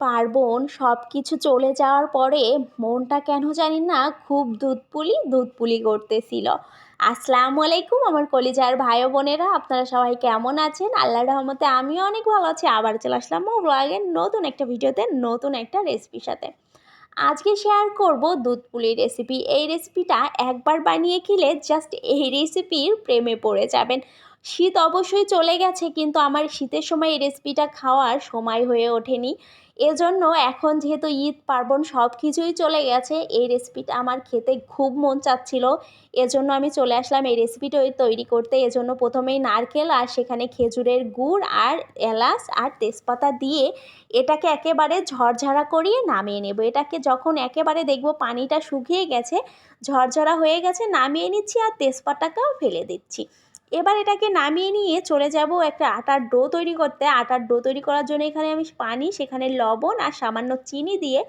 পার্বণ সব কিছু চলে যাওয়ার পরে মনটা কেন জানি না খুব দুধপুলি দুধপুলি করতেছিল। আসসালামু আলাইকুম আমার কলিজার ভাই বোনেরা, আপনারা সবাই কেমন আছেন? আল্লাহ রহমতে আমিও অনেক ভালো আছি। আবার চলে আসলাম ব্লগের নতুন একটা ভিডিওতে, নতুন একটা রেসিপির সাথে। আজকে শেয়ার করব দুধ পুলির রেসিপি এই রেসিপিটা একবার বানিয়ে খেলে জাস্ট এই রেসিপির প্রেমে পড়ে যাবেন। শীত অবশ্যই চলে গেছে, কিন্তু আমার শীতের সময় এই রেসিপিটা খাওয়ার সময় হয়ে ওঠেনি। এজন্য এখন যেহেতু ঈদ, পার্বণ সব কিছুই চলে গেছে, এই রেসিপিটা আমার খেতে খুব মন চাচ্ছিল। এজন্য আমি চলে আসলাম এই রেসিপিটা তৈরি করতে। এজন্য প্রথমেই নারকেল আর সেখানে খেজুরের গুড় আর এলাচ আর তেজপাতা দিয়ে এটাকে একেবারে ঝরঝরা করিয়ে নামিয়ে নেব। এটাকে যখন একেবারে দেখব পানিটা শুকিয়ে গেছে, ঝরঝরা হয়ে গেছে, নামিয়ে নিচ্ছি আর তেজপাতাটাও ফেলে দিচ্ছি। এবার এটাকে নামিয়ে নিয়ে চলে যাব একটা আটার ডো তৈরি করতে। আটার ডো তৈরি করার জন্য এখানে আমি পানি, সেখানে লবণ আর সামান্য চিনি দিয়ে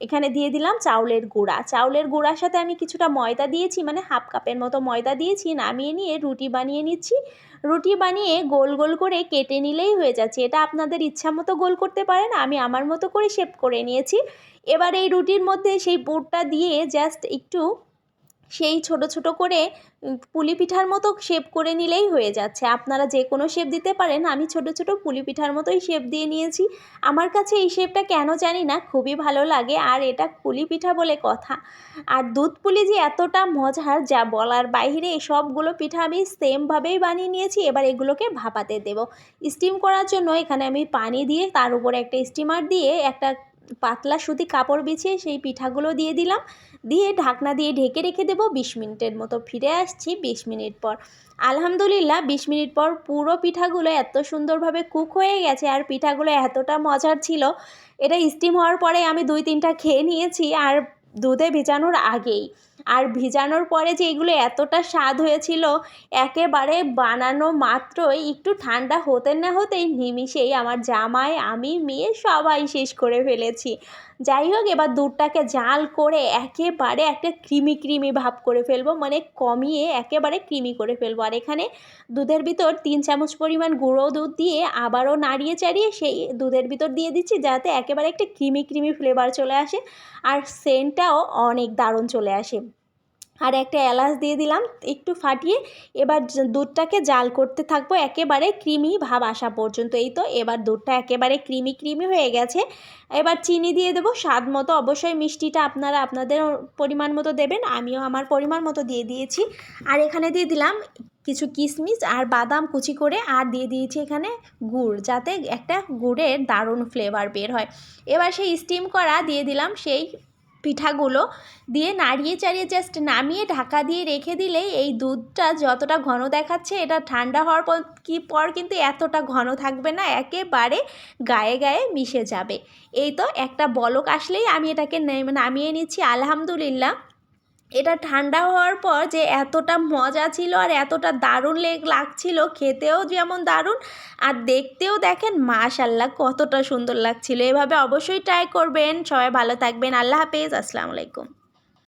এখানে দিয়ে দিলাম চাউলের গুঁড়া। চাউলের গুঁড়ার সাথে আমি কিছুটা ময়দা দিয়েছি মানে হাফ কাপের মতো ময়দা দিয়েছি, নামিয়ে নিয়ে রুটি বানিয়ে নিচ্ছি। রুটি বানিয়ে গোল গোল করে কেটে নিলেই হয়ে যাচ্ছে। এটা আপনাদের ইচ্ছা মতো গোল করতে পারেন, আমি আমার মতো করে শেপ করে নিয়েছি। এবার এই রুটির মধ্যে সেই পুরটা দিয়ে জাস্ট একটু সেই ছোট ছোট করে পুলি পিঠার মতো শেপ করে নিলেই হয়ে যাচ্ছে। আপনারা যে কোনো শেপ দিতে পারেন, আমি ছোট ছোট পুলি পিঠার মতোই শেপ দিয়ে নিয়েছি। আমার কাছে এই শেপটা কেন জানি না, খুবই ভালো লাগে আর এটা পুলি পিঠা বলে কথা। আর দুধ পুলি যে এতটা মজার, যা বলার বাইরে সবগুলো পিঠা আমি সেমভাবেই বানিয়ে নিয়েছি। এবার এগুলোকে ভাপাতে দেব। স্টিম করার জন্য এখানে আমি পানি দিয়ে, তার উপরে একটা স্টিমার দিয়ে একটা পাতলা সুতি কাপড় বিছিয়ে সেই পিঠাগুলো দিয়ে দিলাম। দিয়ে ঢাকনা দিয়ে ঢেকে রেখে দেবো বিশ মিনিটের মতো। ফিরে আসছি বিশ মিনিট পর। আলহামদুলিল্লাহ, বিশ মিনিট পর পুরো পিঠাগুলো এত সুন্দরভাবে কুক হয়ে গেছে আর পিঠাগুলো এতটা মজার ছিল। এটা স্টিম হওয়ার পরে আমি দুই তিনটা খেয়ে নিয়েছি আর দুধে ভেজানোর আগেই। আর ভিজানোর পরে যে এগুলো এতটা স্বাদ হয়েছিল, একেবারে বানানো মাত্রই একটু ঠান্ডা হতে না হতেই নিমিষেই আমার জামাই, আমি, মেয়ে সবাই শেষ করে ফেলেছি। যাই হোক, এবার দুধটাকে জাল করে একেবারে একটা ক্রিমি ক্রিমি ভাব করে ফেলব মানে কমিয়ে একেবারে ক্রিমি করে ফেলব। আর এখানে দুধের ভিতর তিন চামচ পরিমাণ গুঁড়ো দুধ দিয়ে আবারও নাড়িয়ে চাড়িয়ে সেই দুধের ভিতর দিয়ে দিচ্ছি, যাতে একেবারে একটা ক্রিমি ক্রিমি ফ্লেভার চলে আসে, আর সেন্টটাও অনেক দারুণ চলে আসে। আর একটা এলাচ দিয়ে দিলাম, একটু ফাটিয়ে এবার দুধটাকে জাল করতে থাকব, একেবারে ক্রিমি ভাব আসা পর্যন্ত। এই তো, এবার দুধটা একেবারে ক্রিমি ক্রিমি হয়ে গেছে। এবার চিনি দিয়ে দেবো, স্বাদ মতো অবশ্যই মিষ্টিটা আপনারা আপনাদের পরিমাণ মতো দেবেন, আমিও আমার পরিমাণ মতো দিয়ে দিয়েছি। আর এখানে দিয়ে দিলাম কিছু কিশমিশ আর বাদাম কুচি করে, আর দিয়ে দিয়েছি এখানে গুড়, যাতে একটা গুড়ের দারুণ ফ্লেভার বের হয়। এবার সেই স্টিম করা দিয়ে দিলাম সেই পিঠাগুলো দিয়ে নাড়িয়ে চাড়িয়ে জাস্ট নামিয়ে ঢাকা দিয়ে রেখে দিলেই এই দুধটা যতটা ঘন দেখাচ্ছে এটা ঠান্ডা হওয়ার পর কি পর কিন্তু এতটা ঘন থাকবে না, একেবারে গায়ে গায়ে মিশে যাবে। এই তো একটা বলক আসলেই আমি এটাকে নামিয়ে নিচ্ছি, আলহামদুলিল্লাহ। এটা ঠান্ডা হওয়ার পর যে এতটা মজা ছিল আর এতটা দারুণ লেগ লাগছিল, খেতেও যেমন দারুণ আর দেখতেও দেখেন মাশাল্লাহ কতটা সুন্দর লাগছিল। এভাবে অবশ্যই ট্রাই করবেন। সবাই ভালো থাকবেন। আল্লাহ হাফেজ। আসসালামু আলাইকুম।